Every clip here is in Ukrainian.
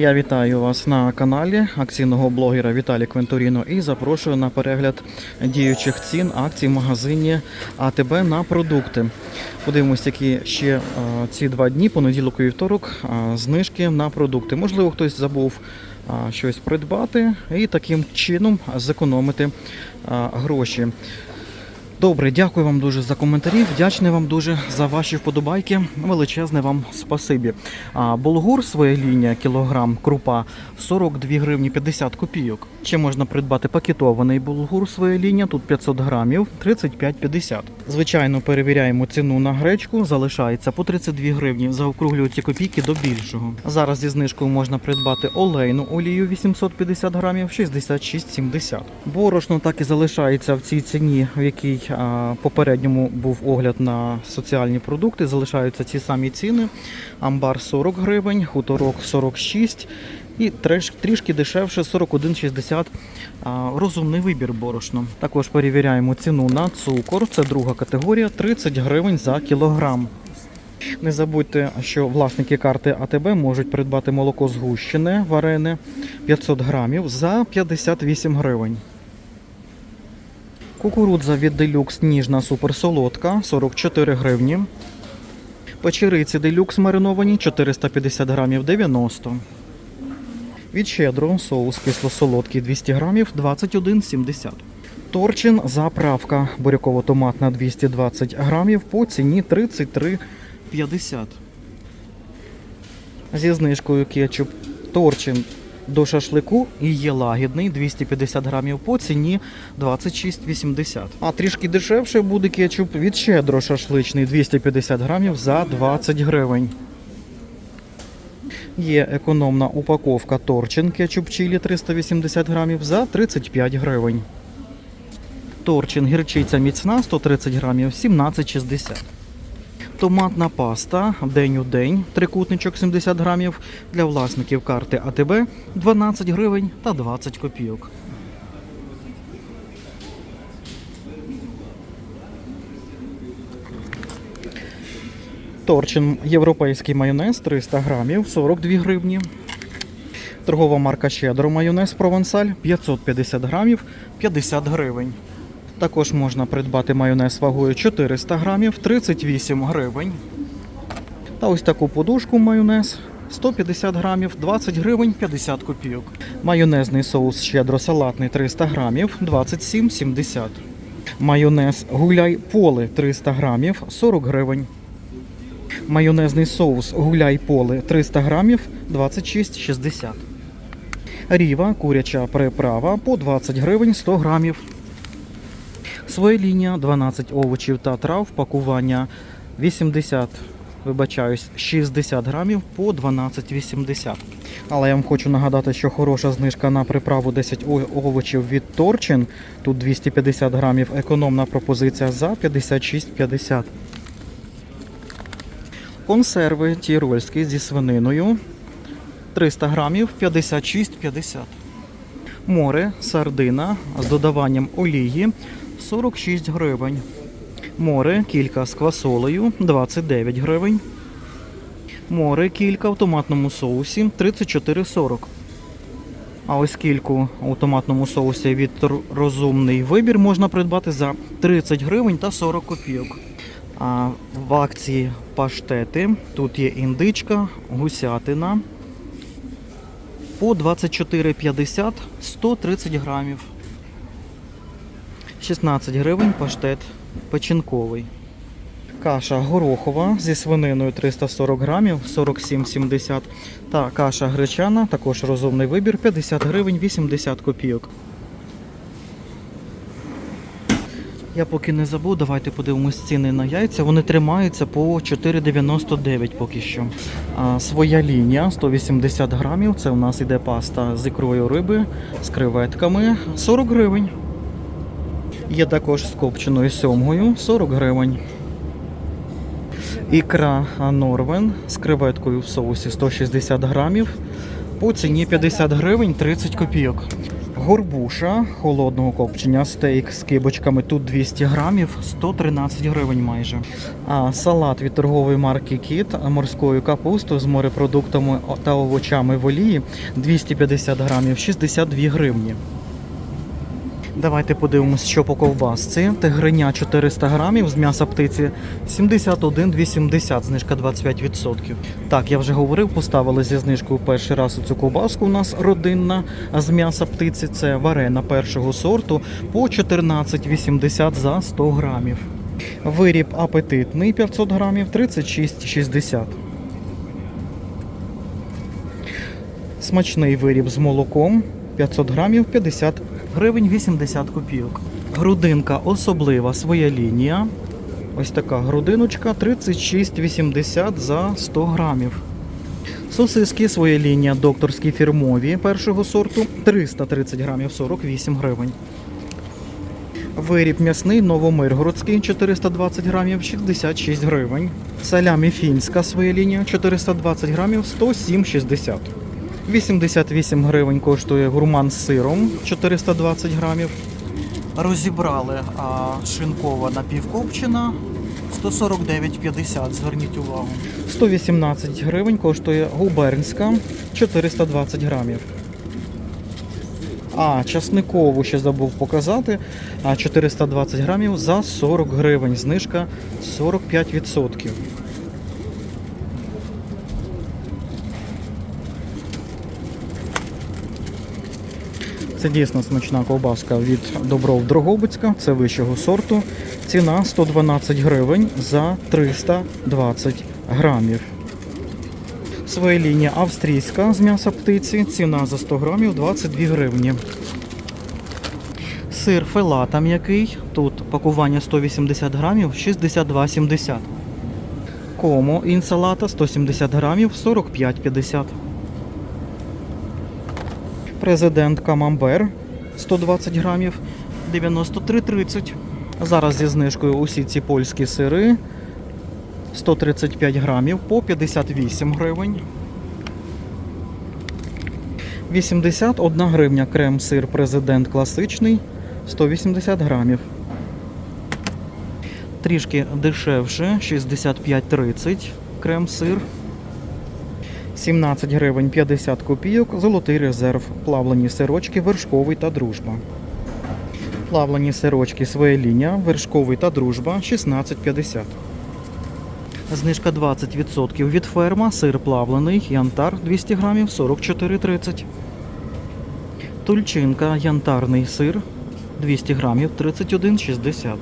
Я вітаю вас на каналі акційного блогера Віталій Квентуріно і запрошую на перегляд діючих цін акцій в магазині АТБ на продукти. Подивимось, які ще е, ці два дні, понеділок і вівторок, е, знижки на продукти. Можливо, хтось забув е, щось придбати і таким чином зекономити гроші. Добре, дякую вам дуже за коментарі. Вдячний вам дуже за ваші вподобайки. Величезне вам спасибі. А Болгур, своя лінія кілограм крупа 42 гривні 50 копійок. Ще можна придбати пакетований болгур, своя лінія. Тут 500 грамів 35,50. Звичайно, перевіряємо ціну на гречку. Залишається по 32 гривні. Заокруглюються копійки до більшого. Зараз зі знижкою можна придбати олейну олію 850 грамів 66,70. Борошно так і залишається в цій ціні, в якій а, попередньому був огляд на соціальні продукти. Залишаються ці самі ціни. Амбар 40 гривень, хуторок 46 і трішки дешевше 41,60. Розумний вибір борошно. Також перевіряємо ціну на цукор. Це друга категорія 30 гривень за кілограм. Не забудьте, що власники карти АТБ можуть придбати молоко згущене, варене 500 грамів за 58 гривень. Кукурудза від Делюкс ніжна суперсолодка 44 гривні. Печериці Делюкс мариновані 450 грамів 90. Від щедро соус кисло-солодкий 200 грамів 21,70. Торчин заправка буряково-томатна 220 грамів по ціні 33,50. Зі знижкою кетчуп Торчин до шашлику і є лагідний 250 грамів по ціні 26,80. А трішки дешевше буде кетчуп від щедро шашличний 250 грамів за 20 гривень. Є економна упаковка Торчин кетчуп чилі 380 грамів за 35 гривень. Торчин гірчиця міцна 130 грамів 17,60. Томатна паста день у день, трикутничок 70 грамів для власників карти АТБ 12 гривень та 20 копійок. Торчин європейський майонез 300 грамів 42 гривні. Торгова марка Щедро майонез Провансаль 550 грамів 50 гривень. Також можна придбати майонез вагою 400 грамів 38 гривень. Та ось таку подушку майонез 150 грамів 20 гривень 50 копійок. Майонезний соус щедро салатний 300 грамів 27,70. Майонез гуляй поле 300 грамів 40 гривень. Майонезний соус гуляй поле 300 грамів 26,60. Ріва куряча приправа по 20 гривень 100 грамів. Своя лінія 12 овочів та трав, пакування 80, вибачаюсь, 60 грамів по 12,80. Але я вам хочу нагадати, що хороша знижка на приправу 10 овочів від Торчин. Тут 250 грамів, економна пропозиція за 56,50. Консерви тірольські зі свининою 300 грамів 56,50. Море, сардина з додаванням олії 46 гривень. Море, кілька з квасолею 29 гривень. Море, кілька в томатному соусі 34,40. А ось кільку у томатному соусі від розумний вибір можна придбати за 30 гривень та 40 копійок. В акції паштети. Тут є індичка, гусятина. По 24,50 130 грамів. 16 гривень паштет печінковий. Каша горохова зі свининою 340 грамів 47,70. Та каша гречана, також розумний вибір 50 гривень 80 копійок. Я поки не забув, давайте подивимось ціни на яйця. Вони тримаються по 4,99 поки що. А, своя лінія 180 грамів. Це у нас іде паста з ікрою риби, з креветками 40 гривень. Є також з копченою сьомгою 40 гривень. Ікра Норвен з креветкою в соусі 160 грамів. По ціні 50 гривень 30 копійок. Горбуша холодного копчення, стейк з кибочками, тут 200 грамів, 113 гривень майже. А салат від торгової марки Кіт морською капустою з морепродуктами та овочами в олії 250 грамів, 62 гривні. Давайте подивимось, що по ковбасці. Тигриня 400 грамів з м'яса птиці 71,80, знижка 25%. Так, я вже говорив, поставили зі знижкою перший раз цю ковбаску у нас родинна з м'яса птиці. Це варена першого сорту по 14,80 за 100 грамів. Виріб апетитний 500 грамів 36,60. Смачний виріб з молоком 500 грамів 50 гривень 80 копійок. Грудинка особлива своя лінія. Ось така грудиночка 36,80 за 100 грамів. Сосиски своя лінія докторські фірмові першого сорту 330 грамів 48 гривень. Виріб м'ясний новомиргородський 420 грамів 66 гривень. Салямі фінська своя лінія 420 грамів 107,60. 88 гривень коштує гурман з сиром 420 грамів. Розібрали а, шинкова напівкопчена 149,50, зверніть увагу. 118 гривень коштує губернська 420 грамів. А, часникову ще забув показати. А 420 грамів за 40 гривень. Знижка 45%. Це дійсно смачна ковбаска від Добров Дрогобицька, це вищого сорту. Ціна 112 гривень за 320 грамів. Своя лінія австрійська з м'яса птиці. Ціна за 100 грамів 22 гривні. Сир фелата м'який. Тут пакування 180 грамів 62,70. Комо інсалата 170 грамів 45,50. Президент Камамбер 120 грамів 93,30. Зараз зі знижкою усі ці польські сири 135 грамів по 58 гривень. 81 гривня крем-сир президент класичний 180 грамів. Трішки дешевше 65,30 крем-сир. 17 гривень 50 копійок, золотий резерв, плавлені сирочки, вершковий та дружба. Плавлені сирочки своя лінія, вершковий та дружба 16,50. Знижка 20% від ферма, сир плавлений, янтар 200 грамів 44,30. Тульчинка, янтарний сир 200 грамів 31,60.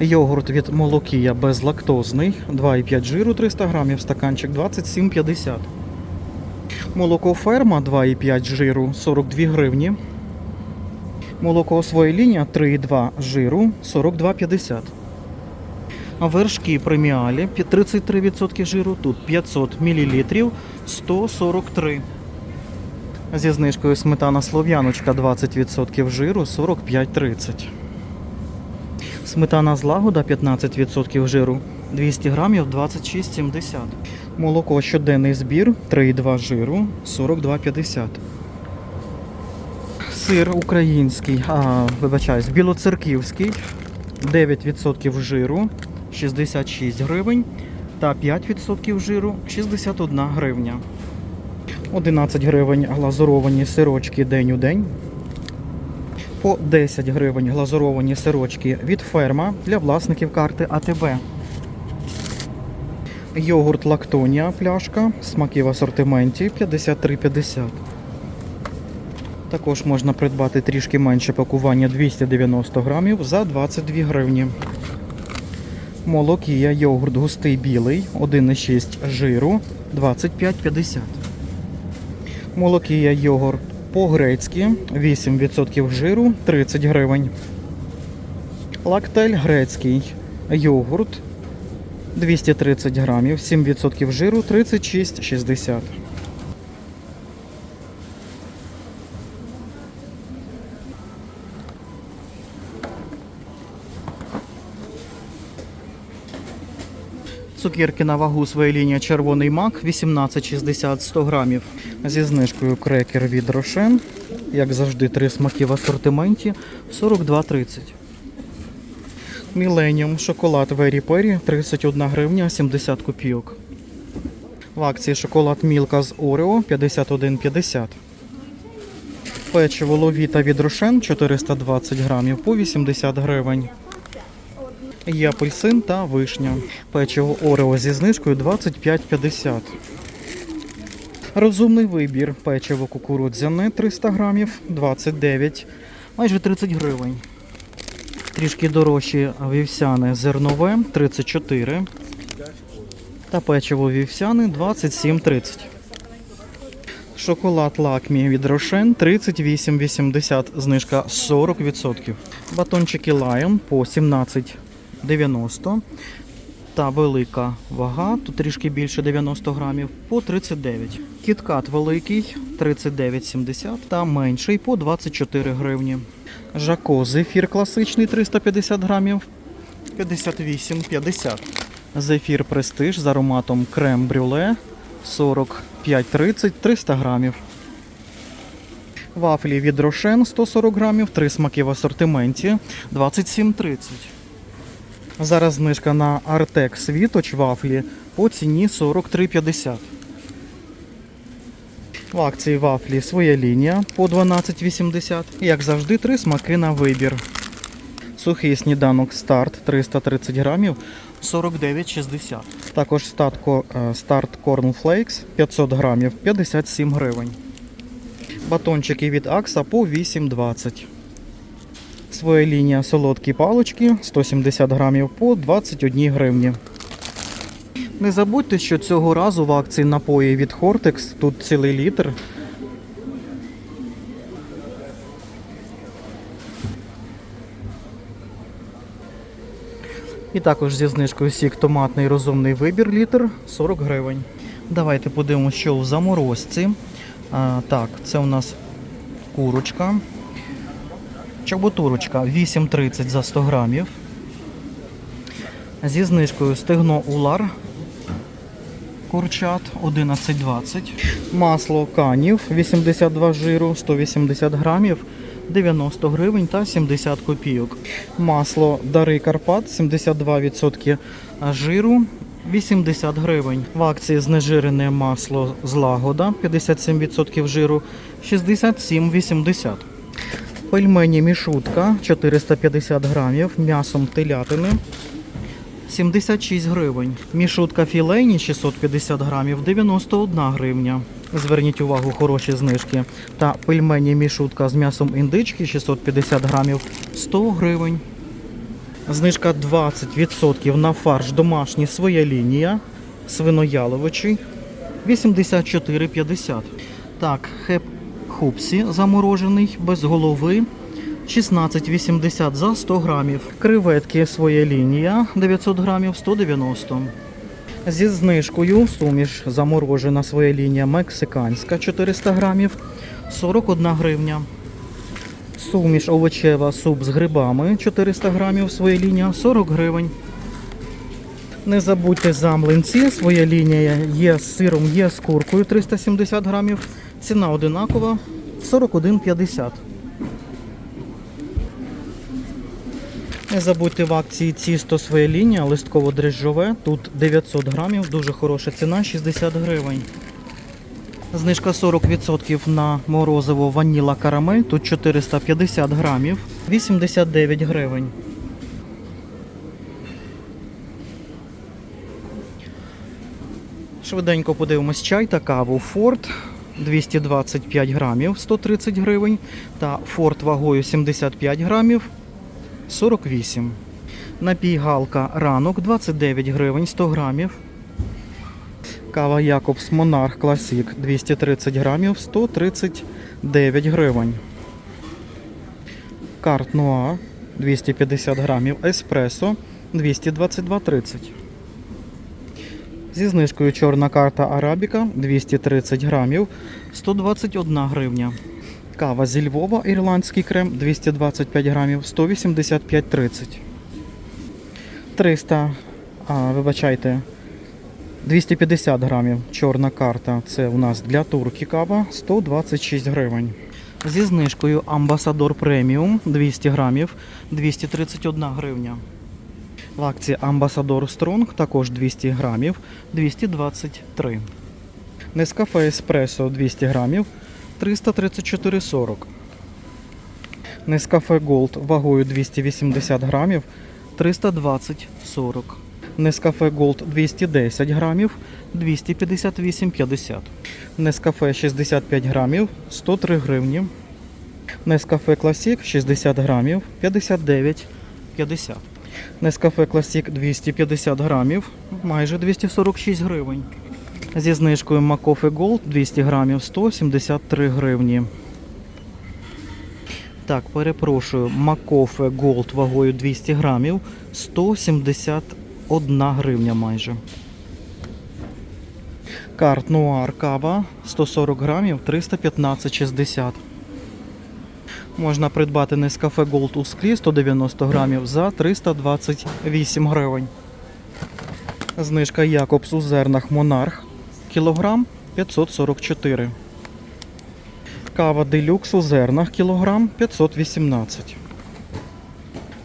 Йогурт від Молокія безлактозний, 2,5 жиру 300 грамів, стаканчик 27,50. Молоко ферма 2,5 жиру 42 гривні. Молоко своя лінія 3,2 жиру 42,50. Вершки преміалі 33% жиру, тут 500 мл 143. Зі знижкою сметана слов'яночка 20% жиру 45,30. Сметана злагода 15% жиру 200 грамів 26,70. Молоко щоденний збір 3,2 жиру 42,50. Сир український, а, вибачаюсь, білоцерківський 9% жиру 66 гривень та 5% жиру 61 гривня. 11 гривень глазуровані сирочки день у день по 10 гривень глазуровані сирочки від ферма для власників карти АТБ. Йогурт Лактонія пляшка, смаки в асортименті 53,50. Також можна придбати трішки менше пакування 290 грамів за 22 гривні. Молокія йогурт густий білий 1,6 жиру 25,50. Молокія йогурт по-грецьки 8% жиру 30 гривень. Лактель грецький йогурт 230 грамів, 7% жиру 36,60. Цукерки на вагу своя лінія червоний мак 18,60 100 грамів. Зі знижкою крекер від Рошен. Як завжди, три смаки в асортименті 42,30. Міленіум шоколад Вері Пері 31 гривня 70 копійок. В акції шоколад Мілка з Орео 51,50. Печиво Ловіта від Рошен 420 грамів по 80 гривень. Є апельсин та вишня. Печиво Орео зі знижкою 25,50. Розумний вибір. Печиво кукурудзяне 300 грамів 29, майже 30 гривень. Трішки дорожче вівсяне зернове 34. Та печиво вівсяне 27,30. Шоколад лакмі від Рошен 38,80, знижка 40%. Батончики Lion по 17,90. Та велика вага, тут трішки більше 90 грамів, по 39. Кіткат великий 39,70 та менший по 24 гривні. Жако зефір класичний 350 грамів 58,50. Зефір престиж з ароматом крем-брюле 45,30 300 грамів. Вафлі від Рошен 140 грамів, 3 смаки в асортименті 27,30. Зараз знижка на Артек Світоч вафлі по ціні 43,50. В акції вафлі своя лінія по 12,80. І Як завжди, три смаки на вибір. Сухий сніданок старт 330 грамів 49,60. Також е, старт Corn Flakes 500 грамів 57 гривень. Батончики від Акса по 8,20. Своя лінія солодкі палочки 170 грамів по 21 гривні. Не забудьте, що цього разу в акції напої від Hortex тут цілий літр. І також зі знижкою сік томатний розумний вибір літр 40 гривень. Давайте подивимося, що в заморозці. А, так, це у нас курочка. Чабутурочка 8,30 за 100 грамів. Зі знижкою стегно улар. Курчат 11,20. Масло канів 82 жиру 180 грамів 90 гривень та 70 копійок. Масло Дари Карпат 72% жиру 80 гривень. В акції знежирене масло злагода 57% жиру 67,80. Пельмені мішутка 450 грамів, м'ясом телятини 76 гривень. Мішутка філейні 650 грамів 91 гривня. Зверніть увагу, хороші знижки. Та пельмені мішутка з м'ясом індички 650 грамів 100 гривень. Знижка 20% на фарш домашній своя лінія. Свинояловичий 84,50. Так, хеп хупсі заморожений без голови 16,80 за 100 грамів. Креветки своя лінія 900 грамів 190. Зі знижкою суміш заморожена своя лінія мексиканська 400 грамів 41 гривня. Суміш овочева суп з грибами 400 грамів своя лінія 40 гривень. Не забудьте за млинці, своя лінія є з сиром, є з куркою 370 грамів. Ціна одинакова 41,50. Не забудьте в акції цісто своя лінія, листково-дріжджове. Тут 900 грамів, дуже хороша ціна, 60 гривень. Знижка 40% на морозиво ваніла карамель. Тут 450 грамів, 89 гривень. Швиденько подивимось чай та каву. Форд 225 грамів 130 гривень. Та Форд вагою 75 грамів 48. Напій Галка ранок 29 гривень 100 грамів. Кава Якобс Монарх Класік 230 грамів 139 гривень. Карт Нуа 250 грамів. Еспресо 222,30. Зі знижкою чорна карта Арабіка 230 грамів 121 гривня. Кава зі Львова, ірландський крем 225 грамів 185,30. 300, а, вибачайте, 250 грамів чорна карта. Це у нас для турки кава 126 гривень. Зі знижкою Амбасадор преміум 200 грамів 231 гривня. В акції Амбасадор Стронг також 200 грамів 223. Нескафе Еспресо 200 грамів 334,40. Нескафе Голд вагою 280 грамів 320,40. Нескафе Голд 210 грамів 258,50. Нескафе 65 грамів 103 гривні. Нескафе Класік 60 грамів 59,50. Нескафе Класік 250 грамів майже 246 гривень. Зі знижкою Макофе Голд 200 грамів 173 гривні. Так, перепрошую, Макофе Голд вагою 200 грамів 171 гривня майже. Карт Нуар кава 140 грамів 315,60. Можна придбати Нескафе Голд у склі 190 грамів за 328 гривень. Знижка Якобс у зернах Монарх кілограм 544. Кава Делюкс у зернах кілограм 518.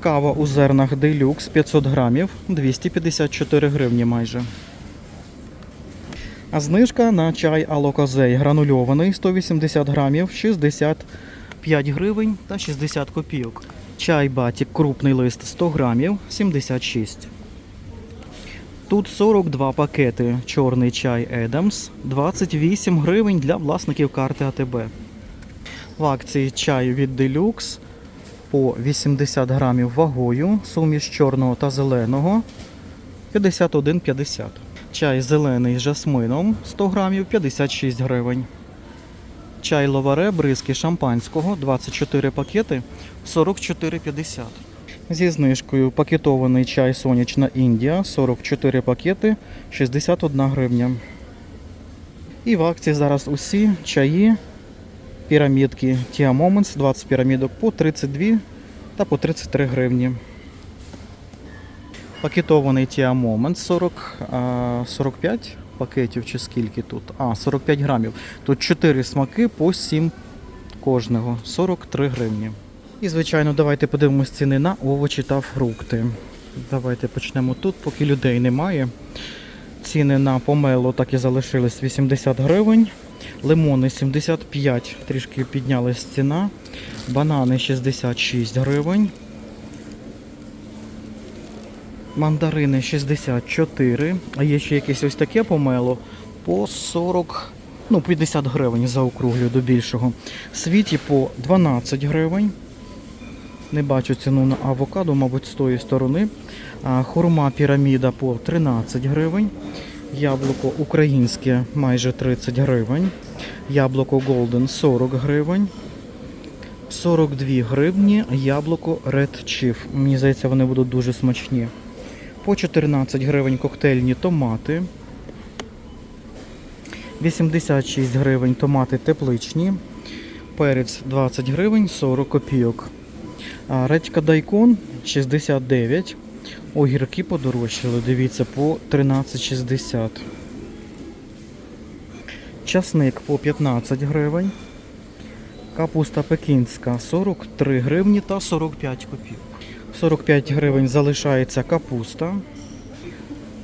Кава у зернах Делюкс 500 грамів 254 гривні майже. А знижка на чай Алоказей гранульований 180 грамів 65 гривень та 60 копійок. Чай Батік крупний лист 100 грамів 76. Тут 42 пакети. Чорний чай Едамс 28 гривень для власників карти АТБ. В акції чай від Deluxe по 80 грамів вагою, суміш чорного та зеленого 51,50. Чай зелений з жасмином 100 грамів 56 гривень. Чай ловаре бризки шампанського 24 пакети 44,50. Зі знижкою пакетований чай Сонячна Індія 44 пакети 61 гривня. І в акції зараз усі чаї, пірамідки Tia Moments, 20 пірамідок по 32 та по 33 гривні. Пакетований Tia Moments 40, 45 пакетів чи скільки тут? А, 45 грамів. Тут 4 смаки по 7 кожного, 43 гривні. І, звичайно, давайте подивимось ціни на овочі та фрукти. Давайте почнемо тут, поки людей немає. Ціни на помело так і залишились 80 гривень. Лимони 75, трішки піднялась ціна. Банани 66 гривень. Мандарини 64. А є ще якесь ось таке помело по 40, ну 50 гривень заокруглюю до більшого. Світі по 12 гривень. Не бачу ціну на авокадо, мабуть, з тої сторони. Хурма піраміда по 13 гривень. Яблуко українське майже 30 гривень. Яблуко Golden 40 гривень. 42 гривні. Яблуко Red Chief. Мені здається, вони будуть дуже смачні. По 14 гривень коктейльні томати. 86 гривень томати тепличні. Перець 20 гривень 40 копійок. Редька дайкон 69. Огірки подорожчали, дивіться, по 13,60. Часник по 15 гривень. Капуста пекінська 43 гривні та 45 копійок. 45 гривень залишається капуста.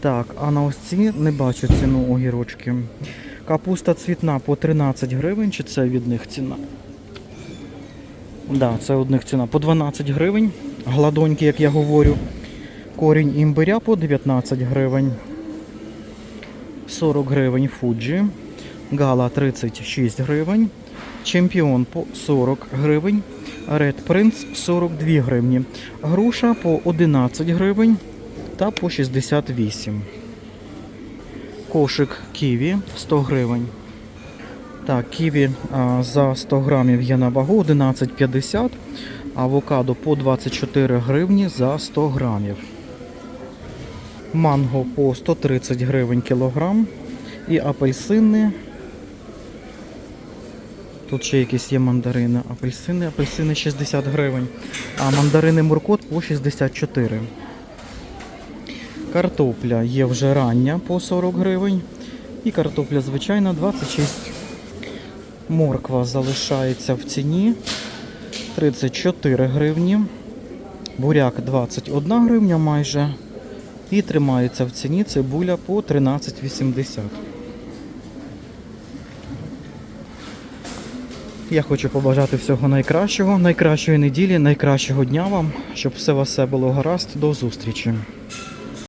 Так, а на ось ці не бачу ціну огірочки. Капуста цвітна по 13 гривень, чи це від них ціна? Да, це одних ціна по 12 гривень. Гладонькі, як я говорю. Корінь імбиря по 19 гривень. 40 гривень фуджі. Гала 36 гривень. Чемпіон по 40 гривень. Red Prince 42 гривні. Груша по 11 гривень та по 68. Кошик ківі 100 гривень. Так, ківі а, за 100 грамів є на вагу 11,50. Авокадо по 24 гривні за 100 грамів. Манго по 130 гривень кілограм. І апельсини. Тут ще якісь є мандарини. Апельсини, апельсини 60 гривень. А мандарини Муркот по 64. Картопля є вже рання по 40 гривень. І картопля звичайна 26. Морква залишається в ціні 34 гривні. Буряк 21 гривня майже. І тримається в ціні цибуля по 13,80. Я хочу побажати всього найкращого, найкращої неділі, найкращого дня вам, щоб все вас все було гаразд. До зустрічі.